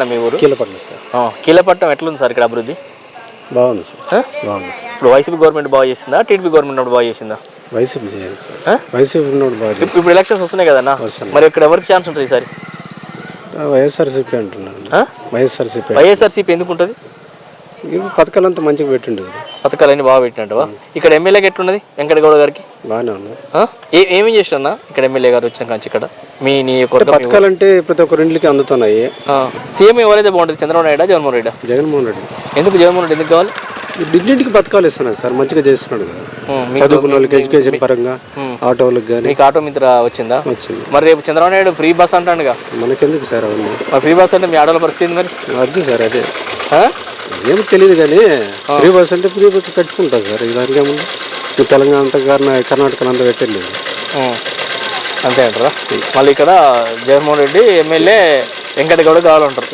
మీ ఊరు? కీలపట్ల సార్. కీలపట్నం ఎట్లుంది సార్ ఇక్కడ అభివృద్ధి? బాగుంది సార్? బాగుంది. ఇప్పుడు వైసీపీ గవర్నమెంట్ బాగా చేసిందా? టీడీపీ గవర్నమెంట్ అప్పుడు బాగా చేసిందా? YCP sir? వైసీపీ ఉన్నోడు బాగా. ఇప్పుడు ఎలక్షన్స్ వస్తున్నాయి కదన్నా. మరి ఇక్కడ ఎవరికి ఛాన్స్ ఉంటుంది ఈసారి? ఆ, వైఎస్ఆర్సీపీ అంటున్నాను ఆ? వైఎస్ఆర్సీపీ వైఎస్ఆర్సీపీ ఎందుకు ఉంటుంది? ఇవి పథకాలంతా మంచిగా పెట్టిండు పథకాలన్నీ బాగా పెట్టినట్టువా? ఇక్కడ ఎమ్మెల్యేకి ఎట్లున్నది? వెంకటగౌడ గారికి? బాగానే ఉంది. ఏమేం చేసినా ఇక్కడ ఎమ్మెల్యే గారు వచ్చిన కాంచి ఇక్కడ? మీ ఊరు. పథకాలంటే ప్రతి ఒక్కరి ఇంటికి అందుతున్నాయి. సీఎం ఎవరైతే బాగుంటుంది? చంద్రబాబు నాయుడు జగన్మోహన్ రెడ్డి? జగన్మోహన్ రెడ్డి. ఎందుకు జగన్మోహన్ రెడ్డి ఎందుకు కావాలి? ఇంటింటికి పథకాలు ఇస్తున్నాడు సార్ మంచిగా చేస్తున్నాడు కదా. చదువుకున్న వాళ్ళకి ఎడ్యుకేషన్ పరంగా ఆటోలకు కానీ మీకు ఆటో మిత్ర వచ్చిందా? వచ్చింది. మరి రేపు చంద్రబాబు నాయుడు ఫ్రీ బస్ అంటాడుగా. మనకెందుకు సార్ అవన్నీ? ఫ్రీ బస్ అంటే మీ ఆడోళ్ళ పరిస్థితి మరి? అదే సార్ అదే? ఏమి తెలియదు కానీ ఫ్రీ బస్ అంటే ఫ్రీ బస్ సార్. దానికి ఏమన్నా ఈ తెలంగాణ అంతా కర్ణా- కర్ణాటక అంతా పెట్టలేదు ఉమ్. అంతే అంటారా? మళ్ళీ ఇక్కడ జగన్మోహన్ రెడ్డి ఎమ్మెల్యే వెంకటగౌడ కావాలంటారు